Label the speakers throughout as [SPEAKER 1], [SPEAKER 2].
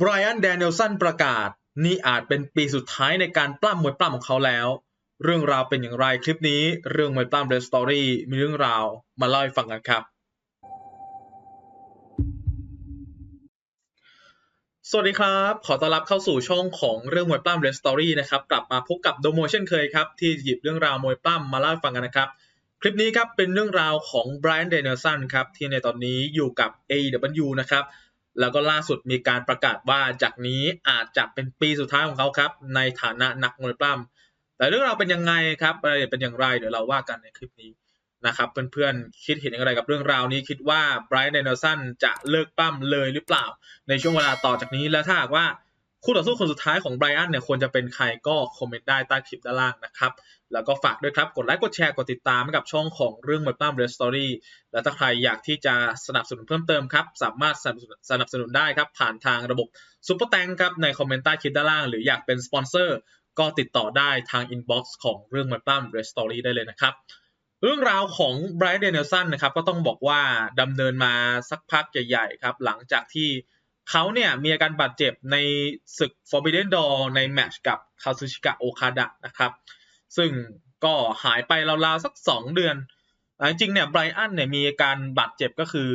[SPEAKER 1] ไบรอันแดเนลสันประกาศ นี่อาจเป็นปีสุดท้ายในการปล้ำมวยปล้ำของเขาแล้ว เรื่องราวเป็นอย่างไรคลิปนี้เรื่องมวยปล้ำเรสตอรี่มีเรื่องราวมาเล่าให้ฟังกันครับ สวัสดีครับ ขอต้อนรับเข้าสู่ช่องของเรื่องมวยปล้ำเรสตอรี่นะครับ กลับมาพบกับโดโมเช่นเคยครับที่หยิบเรื่องราวมวยปล้ำมาเล่าให้ฟังกันนะครับคลิปนี้ครับเป็นเรื่องราวของไบรอันเดน l ลสันครับที่ในตอนนี้อยู่กับ AEW นะครับ แล้วก็ล่าสุดมีการประกาศว่าจากนี้อาจจะเป็นปีสุดท้ายของเขาครับ ในฐานะนักมวยปล้ำแต่เรื่องราวเป็นยังไงครับรายละเอียดเป็นอย่างไรเดี๋ยวเราว่ากันในคลิปนี้นะครับเพื่อนๆคิดเห็นอย่างไรกับเรื่องราวนี้คิดว่าไบรอันเดน l ลสันจะเลิกปล้ำเลยหรือเปล่า ในช่วงเวลาต่อจากนี้แล้วถ้าหากว่า คู่ต่อสู้คนสุดท้ายของไบรอันเนี่ยควรจะเป็นใครก็คอมเมนต์ได้ใต้คลิปด้านล่างนะครับ แล้วก็ฝากด้วยครับ กดไลค์ กดแชร์ กดติดตามให้กับช่องของเรื่องมวยปล้ำเรสตอรี่และถ้าใครอยากที่จะสนับสนุนเพิ่มเติมครับ สามารถสนับสนุนได้ครับ ผ่านทางระบบซุปเปอร์แตงครับในคอมเมนต์ใต้คลิปด้านล่าง หรืออยากเป็นสปอนเซอร์ก็ติดต่อได้ทางอินบ็อกซ์ของเรื่องมวยปล้ำเรสตอรี่ได้เลยนะครับเรื่องราวของไบรอันเดน l ลสันนะครับก็ต้องบอกว่าดำเนินมาสักพักใหญ่ๆครับหลังจากที่ เขาเนี่ยมีอาการบาดเจ็บในศึก Forbidden Door ในแมตช์กับคาซูชิกะโอคาดะนะครับ ซึ่งก็หายไปราวๆสัก 2 เดือนจริงๆเนี่ยไบรอันเนี่ยมีอาการบาดเจ็บก็คือ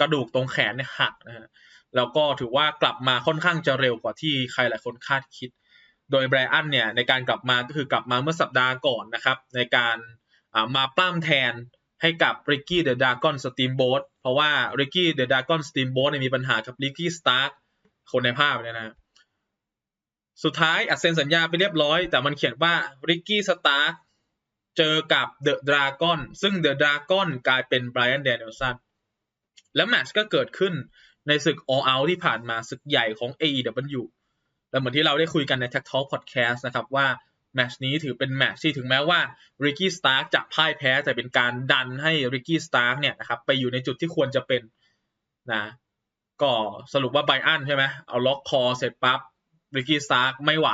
[SPEAKER 1] กระดูกตรงแขนเนี่ยหักนะฮะแล้วก็ถือว่ากลับมาค่อนข้างจะเร็วกว่าที่ใครหลายคนคาดคิด โดยไบรอันเนี่ยในการกลับมาก็คือกลับมาเมื่อสัปดาห์ก่อนนะครับ ในการมาปล้ำแทนให้กับริกกี้เดอะดากอนสตีมโบ๊ท เพราะว่าริกกี้เดอะดากอนสตีมโบ๊ทมีปัญหากับริกกี้สตาร์คนในภาพเนี่ยนะสุดท้ายอัดเซ็นสัญญาไปเรียบร้อย แต่มันเขียนว่าริกกี้สตาร์เจอกับเดอะดราก้อนซึ่งเดอะดราก้อนกลายเป็นไบรอันแดน l ลสันแล้วแมตช์ก็เกิดขึ้นในศึก All Out ที่ผ่านมาศึกใหญ่ของ AEW แล้วเหมือนที่เราได้คุยกันใน Tech Talk Podcast นะครับว่า แมชนี้ถือเป็นแมชที่ถึงแม้ว่าริกกี้สตาร์จะพ่ายแพ้แต่เป็นการดันให้ริกกี้สตาร์เนี่ยนะครับไปอยู่ในจุดที่ควรจะเป็นนะก็สรุปว่าไบอันใช่ไหมเอาล็อกคอเสร็จปั๊บริกกี้สตาร์ไม่ไหว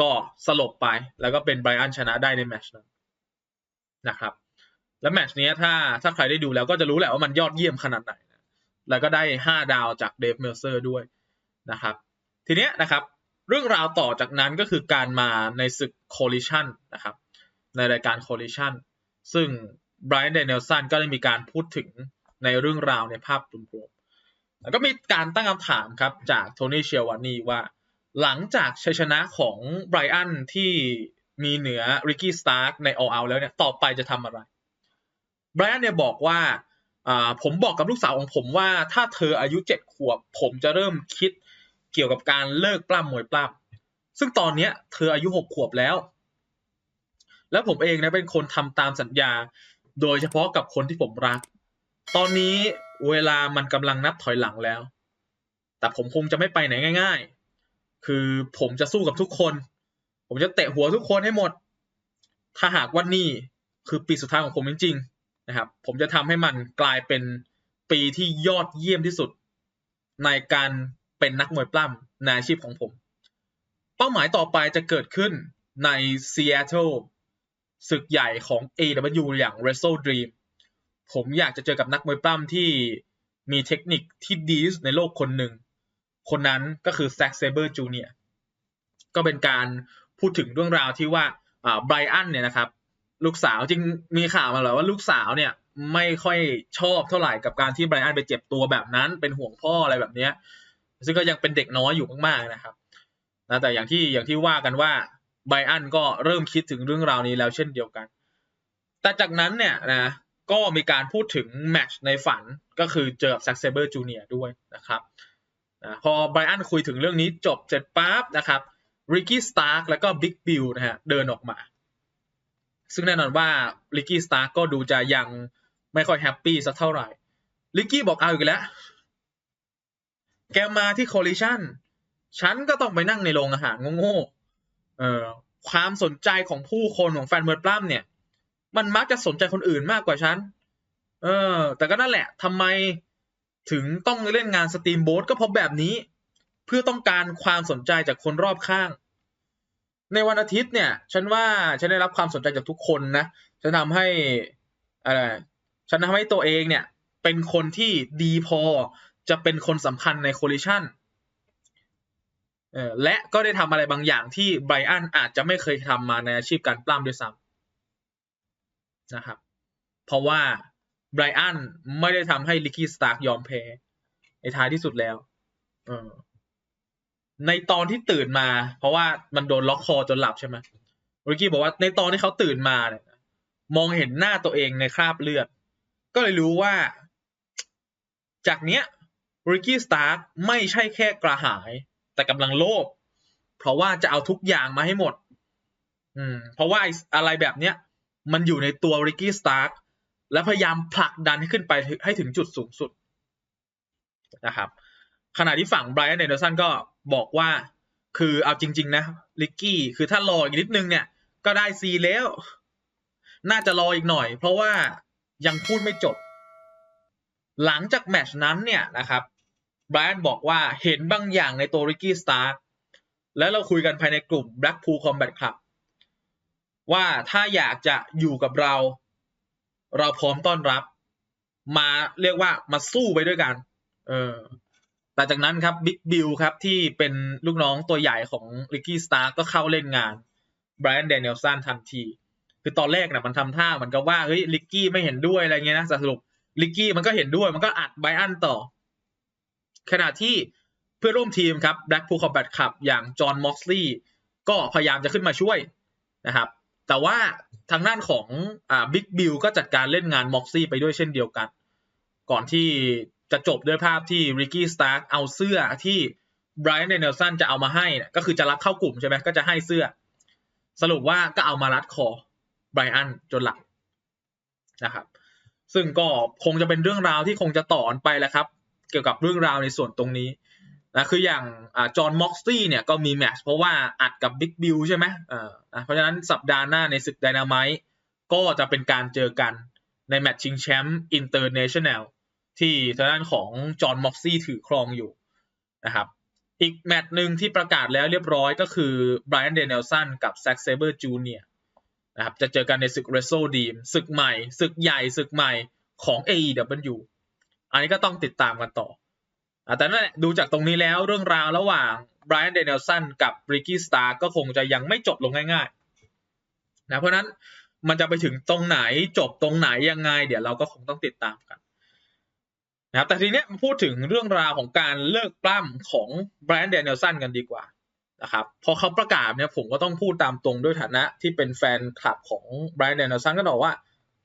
[SPEAKER 1] ก็สลบไป แล้วก็เป็นไบรอันชนะได้ในแมชนั้นนะครับ แล้วแมชนี้ถ้าถ้าใครได้ดูแล้วก็จะรู้แหละว่ามันยอดเยี่ยมขนาดไหนนะแล้วก็ได้ 5 ดาวจากเดฟเมลเซอร์ด้วยนะครับ ทีเนี้ยนะครับ เรื่องราวต่อจากนั้นก็คือการมาในศึก Collision นะครับ ในรายการ Collision ซึ่งไบรอันเดน l ลสันก็ได้มีการพูดถึงในเรื่องราวในภาพรวมๆแล้วก็มีการตั้งคำถามครับจากโทนี่เชียววานีว่า หลังจากชัยชนะของไบรอันที่มีเหนือริกกี้สตาร์กใน All Out แล้วเนี่ย ต่อไปจะทำอะไรไบรอันเนี่ยบอกว่าผมบอกกับลูกสาวของผมว่าถ้าเธออายุเจ็ดขวบ ผมจะเริ่มคิด เกี่ยวกับการเลิกปล้ำมวยปล้ำซึ่งตอนเนี้ยเธออายุหกขวบแล้ว แล้วผมเองนะเป็นคนทำตามสัญญา โดยเฉพาะกับคนที่ผมรัก ตอนนี้เวลามันกำลังนับถอยหลังแล้ว แต่ผมคงจะไม่ไปไหนง่าย ๆ คือผมจะสู้กับทุกคน ผมจะเตะหัวทุกคนให้หมด ถ้าหากว่านี่คือปีสุดท้ายของผมจริงๆนะครับ ผมจะทำให้มันกลายเป็นปีที่ยอดเยี่ยมที่สุดในการ เป็นนักมวยปล้ำในอาชีพของผม เป้าหมายต่อไปจะเกิดขึ้นในซีแอตเทิลศึกใหญ่ของ AW อย่าง Wrestle Dream ผมอยากจะเจอกับนักมวยปล้ำที่มีเทคนิคที่ดีที่สุดในโลกคนหนึ่ง คนนั้นก็คือแซ็กเซเบอร์จูเนียก็เป็นการพูดถึงเรื่องราวที่ว่าไบรอันเนี่ยนะครับ ลูกสาวจริงมีข่าวมาแล้วว่าลูกสาวเนี่ยไม่ค่อยชอบเท่าไหร่กับการที่ไบรอันไปเจ็บตัวแบบนั้น เป็นห่วงพ่ออะไรแบบเนี้ย ซึ่งก็ยังเป็นเด็กน้อยอยู่มากๆนะครับนะแต่อย่างที่อย่างที่ว่ากันว่าไบอันก็เริ่มคิดถึงเรื่องราวนี้แล้วเช่นเดียวกัน แต่จากนั้นเนี่ยนะก็มีการพูดถึงแมชในฝันก็คือเจอกับแซ็กเซเบอร์จูเนียด้วยนะครับนะพอไบอันคุยถึงเรื่องนี้จบเสร็จปั๊บนะครับริกกี้สตาร์กแล้วก็บิ๊กบิลนะฮะเดินออกมา ซึ่งแน่นอนว่าริกกี้สตาร์กก็ดูจะยังไม่ค่อยแฮปปี้สักเท่าไหร่ริกกี้บอกเอาอีกแล้ว แกมาที่ collision ฉันก็ต้องไปนั่งในโรงอาหารโง่ๆเอ่อความสนใจของผู้คนของแฟนมวยปล้ำเนี่ย มันมักจะสนใจคนอื่นมากกว่าฉัน เออ แต่ก็นั่นแหละทำไมถึงต้องเล่นงานสตรีมโบ๊ทก็เพราะแบบนี้ เพื่อต้องการความสนใจจากคนรอบข้าง ในวันอาทิตย์เนี่ย ฉันว่าฉันได้รับความสนใจจากทุกคนนะฉันทำให้อะไรฉันทำให้ตัวเองเนี่ย เป็นคนที่ดีพอ จะเป็นคนสำคัญในโคลิชันออและก็ได้ทำอะไรบางอย่างที่ไบรอันอาจจะไม่เคยทำมาในอาชีพการปล้ำด้วยซ้ำนะครับ เพราะว่าไบรอันไม่ได้ทำให้ลิกกี้สตาร์กยอมแพ้ในท้ายที่สุดแล้วเออในตอนที่ตื่นมา เพราะว่ามันโดนล็อกคอจนหลับใช่ไหมริกกี้บอกว่าในตอนที่เขาตื่นมาเนี่ยมองเห็นหน้าตัวเองในคราบเลือด ก็เลยรู้ว่า จากเนี้ย ริกกี้สตาร์ไม่ใช่แค่กระหาย แต่กำลังโลภเพราะว่าจะเอาทุกอย่างมาให้หมด อืม เพราะว่าอะไรแบบเนี้ย มันอยู่ในตัวริกกี้สตาร์และพยายามผลักดันให้ขึ้นไปให้ถึงจุดสูงสุดนะครับ ขณะที่ฝั่งไบรอันเดนเดอร์สันก็บอกว่า คือเอาจริง ๆ นะลิกกี้คือถ้ารออีกนิดนึงเนี่ย ก็ได้ซีแล้ว น่าจะรออีกหน่อย เพราะว่ายังพูดไม่จบ หลังจากแมชนั้นเนี่ยนะครับ ไบรอันบอกว่าเห็นบางอย่างในตัวริกกี้สตาร์แล้วเราคุยกันภายในกลุ่ม Blackpool Combat Club ว่าถ้าอยากจะอยู่กับเรา เราพร้อมต้อนรับ มาเรียกว่ามาสู้ไปด้วยกัน เออแต่จากนั้นครับบิ๊กบิลครับที่เป็นลูกน้องตัวใหญ่ของริกกี้สตาร์ก็เข้าเล่นงานไบรอันเดนิเอลสันทันที คือตอนแรกนะมันทำท่าเหมือนกับว่าเฮ้ยลิกกี้ไม่เห็นด้วยอะไรเงี้ยนะสรุปลิกกี้มันก็เห็นด้วยมันก็อัดไบรอันต่อ ขณะที่เพื่อนร่วมทีมครับ Blackpool Combat Club อย่างจอห์นม็อกซี่ก็พยายามจะขึ้นมาช่วยนะครับ แต่ว่าทางด้านของอ่าบิ๊กบิลก็จัดการเล่นงานม็อกซี่ไปด้วยเช่นเดียวกัน ก่อนที่จะจบด้วยภาพที่ริกกี้สตาร์เอาเสื้อที่ไบรอันเดนเนลสันจะเอามาให้นะก็คือจะรับเข้ากลุ่มใช่ไหมก็จะให้เสื้อ สรุปว่าก็เอามารัดคอไบรอันจนหลับนะครับ ซึ่งก็คงจะเป็นเรื่องราวที่คงจะต่อไปแหละครับ เกี่ยวกับเรื่องราวในส่วนตรงนี้นะคืออย่างจอห์นม็อกซี่เนี่ยก็มีแมตช์เพราะว่าอัดกับบิ๊กบิลใช่ไหมเพราะฉะนั้นสัปดาห์หน้าในศึกไดนาไมต์ก็จะเป็นการเจอกันในแมตช์ชิงแชมป์อินเตอร์เนชั่นแนลที่ทางด้านของจอห์นม็อกซี่ถือครองอยู่นะครับอีกแมตช์หนึ่งที่ประกาศแล้วเรียบร้อยก็คือไบรอันเดนเนลสันกับแซ็กเซเบอร์จูเนียนะครับจะเจอกันในศึกเรโซดีมศึกใหม่ศึกใหญ่ศึกใหม่ของ AEW อันนี้ก็ต้องติดตามกันต่อแต่นั่นแหละดูจากตรงนี้แล้วเรื่องราวระหว่างไบรอันเดนเนลสันกับริกกี้สตาร์ก็คงจะยังไม่จบลงง่ายๆนะเพราะนั้นมันจะไปถึงตรงไหนจบตรงไหนยังไง เดี๋ยวเราก็คงต้องติดตามกันนะครับแต่ทีเนี้ยมาพูดถึงเรื่องราวของการเลิกปล้ำของไบรอันเดนเนลสันกันดีกว่านะครับพอเขาประกาศเนี่ยผมก็ต้องพูดตามตรงด้วยฐานะที่เป็นแฟนคลับของไบรอันเดนเนลสันก็บอกว่า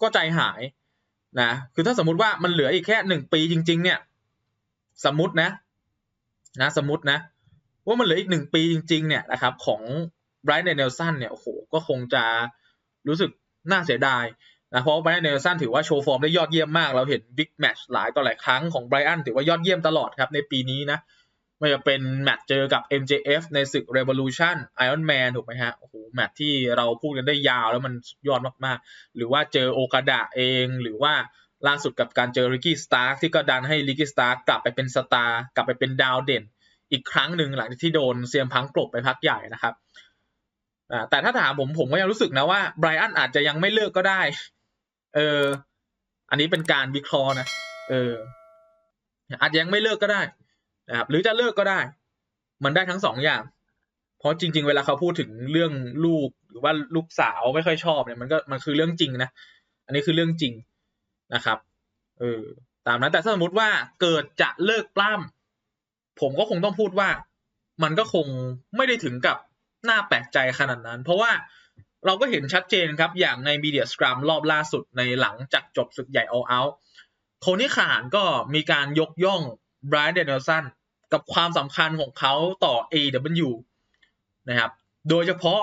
[SPEAKER 1] ก็ใจหาย นะคือถ้าสมมุติว่ามันเหลืออีกแค่หนึ่งปีจริง ๆ เนี่ย สมมตินะ นะ สมมตินะ ว่ามันเหลืออีกหนึ่งปีจริง ๆ เนี่ยนะครับ ของไบรอันเนลสันเนี่ยโอ้โหก็คงจะรู้สึกน่าเสียดายนะเพราะไบรอันเนลสันถือว่าโชว์ฟอร์มได้ยอดเยี่ยมมาก เราเห็นบิ๊กแมชหลายต่อหลายครั้งของไบรอันถือว่ายอดเยี่ยมตลอดครับในปีนี้นะ ไม่ว่าเป็นแมตช์เจอกับ MJF ในศึก Revolution Iron Man ถูกไหมฮะ โอ้โห แมตช์ที่เราพูดกันได้ยาวแล้วมันยอดมากๆ หรือว่าเจอโอกาดะเอง หรือว่าล่าสุดกับการเจอริกกี้สตาร์ที่ก็ดันให้ริกกี้สตาร์กลับไปเป็นสตาร์กลับไปเป็นดาวเด่น อีกครั้งหนึ่งหลังจากที่โดนเซียมพังกลบไปพักใหญ่นะครับแต่ถ้าถามผมผมก็ยังรู้สึกนะว่าไบรอันอาจจะยังไม่เลิกก็ได้ เออ อันนี้เป็นการวิเคราะห์นะ เออ อาจจะยังไม่เลิกก็ได้ นะครับหรือจะเลิกก็ได้ มันได้ทั้งสองอย่าง เพราะจริง ๆ เวลาเขาพูดถึงเรื่องลูกหรือว่าลูกสาวไม่ค่อยชอบเนี่ยมันก็มันคือเรื่องจริงนะอันนี้คือเรื่องจริงนะครับเออตามนั้นแต่สมมติว่าเกิดจะเลิกปล้ำผมก็คงต้องพูดว่า มันก็คงไม่ได้ถึงกับน่าแปลกใจขนาดนั้น เพราะว่าเราก็เห็นชัดเจนครับ อย่างในมีเดียสครัมรอบล่าสุดในหลังจากจบศึกใหญ่ All Out โทนี่ขานก็มีการยกย่อง ไบรอันเดนเนลสันกับความสำคัญของเขาต่อ AW นะครับ โดยเฉพาะ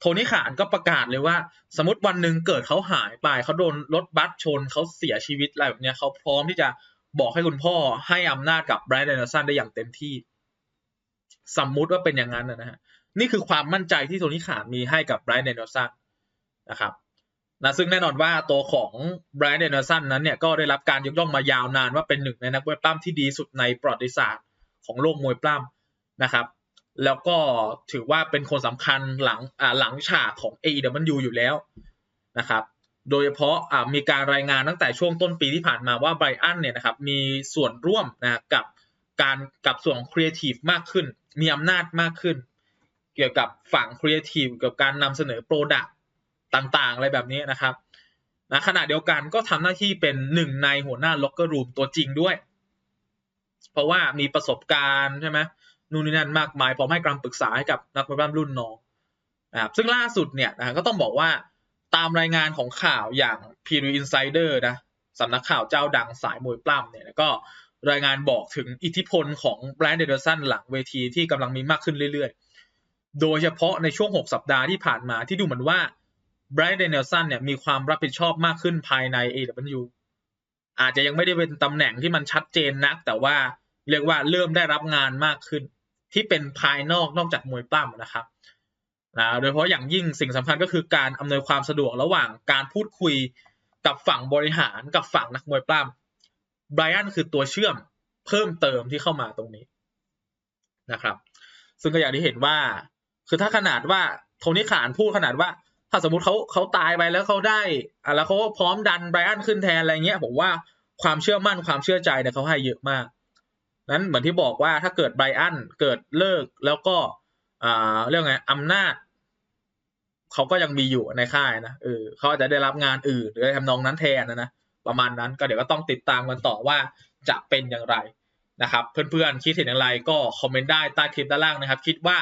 [SPEAKER 1] โทนี่ขานก็ประกาศเลยว่า สมมติวันหนึ่งเกิดเขาหายไปเขาโดนรถบัสชนเขาเสียชีวิตอะไรแบบนี้เขาพร้อมที่จะบอกให้คุณพ่อให้อำนาจกับไบรอันเดนสันได้อย่างเต็มที่ สมมุติว่าเป็นอย่างนั้นนะฮะนี่คือความมั่นใจที่โทนี่ขานมีให้กับไบรอันเดนสันนะครับ นะซึ่งแน่นอนว่าตัวของไบรอันเดนสันนั้นเนี่ยก็ได้รับการยกย่องมายาวนานว่าเป็นหนึ่งในนักมวยปล้ำที่ดีสุดในประวัติศาสตร์ของโลกมวยปล้ำนะครับ แล้วก็ถือว่าเป็นคนสำคัญหลังอ่าหลังฉากของ AEW อยู่แล้วนะครับโดยเฉพาะอ่ามีการรายงานตั้งแต่ช่วงต้นปีที่ผ่านมาว่าไบรอันเนี่ยนะครับมีส่วนร่วมนะกับการกับส่วนของครีเอทีฟมากขึ้น มีอำนาจมากขึ้น เกี่ยวกับฝั่งครีเอทีฟเกี่ยวกับการนำเสนอโปรดักต์ ต่างๆ อะไรแบบนี้นะครับนะขณะเดียวกันก็ทำหน้าที่เป็นหนึ่งในหัวหน้าล็อกเกอร์รูมตัวจริงด้วย เพราะว่ามีประสบการณ์ใช่ไหมนู่นนี่นั่นมากมายพร้อมให้คำปรึกษาให้กับนักมวยปล้ำรุ่นน้องนะครับซึ่งล่าสุดเนี่ยนะก็ต้องบอกว่าตามรายงานของข่าวอย่าง p ี r Insider นะสำนักข่าวเจ้าดังสายมวยปล้ำเนี่ยก็รายงานบอกถึงอิทธิพลของแบรนด์เดอร์สันหลังเวทีที่กำลังมีมากขึ้นเรื่อยๆ โดยเฉพาะในช่วง 6 สัปดาห์ที่ผ่านมาที่ดูเหมือนว่า ไบรท์เดนเนลสันเนี่ยมีความรับผิดชอบมากขึ้นภายใน AW อาจจะยังไม่ได้เป็นตำแหน่งที่มันชัดเจนนัก แต่ว่าเรียกว่าเริ่มได้รับงานมากขึ้น ที่เป็นภายนอกนอกจากมวยปล้ำนะครับนะโดยเฉพาะอย่างยิ่งสิ่งสำคัญก็คือการอำนวยความสะดวกระหว่างการพูดคุยกับฝั่งบริหารกับฝั่งนักมวยปล้ำไบรอันคือตัวเชื่อมเพิ่มเติมที่เข้ามาตรงนี้นะครับ ซึ่งก็อย่างที่เห็นว่า คือถ้าขนาดว่าโทนี่ขานพูดขนาดว่า ถ้าสมมติเขาเขาตายไปแล้วเขาได้อะแล้วเขาก็พร้อมดันไบรอันขึ้นแทนอะไรเงี้ยผมว่าความเชื่อมั่นความเชื่อใจเนี่ยเขาให้เยอะมากนั้นเหมือนที่บอกว่าถ้าเกิดไบรอันเกิดเลิกแล้วก็อ่าเรื่องไงอำนาจเขาก็ยังมีอยู่ในค่ายนะเออเขาอาจจะได้รับงานอื่นหรือทำนองนั้นแทนนะนะประมาณนั้นก็เดี๋ยวก็ต้องติดตามกันต่อว่าจะเป็นอย่างไรนะครับ เพื่อนๆคิดเห็นอย่างไรก็คอมเมนต์ได้ใต้คลิปด้านล่างนะครับ คิดว่า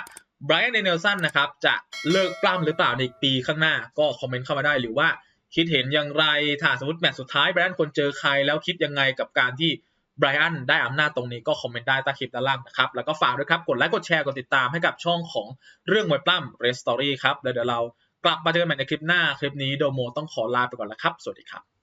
[SPEAKER 1] ไบรอันเนลสันนะครับจะเลิกปล้ำหรือเปล่าในปีข้างหน้าก็คอมเมนต์เข้ามาได้หรือว่าคิดเห็นอย่างไรถ้าสมมติแมตช์สุดท้ายไบรอันควรเจอใครแล้วคิดยังไงกับการที่ไบรอันได้อำนาจตรงนี้ก็คอมเมนต์ได้ใต้คลิปด้านล่างนะครับ แล้วก็ฝากด้วยครับ กดไลค์กดแชร์กดติดตามให้กับช่องของเรื่องมวยปล้ำเรสตอรี่ครับแล้วเดี๋ยวเรากลับมาเจอกันใหม่ในคลิปหน้าคลิปนี้โดโมต้องขอลาไปก่อนแล้วครับ สวัสดีครับ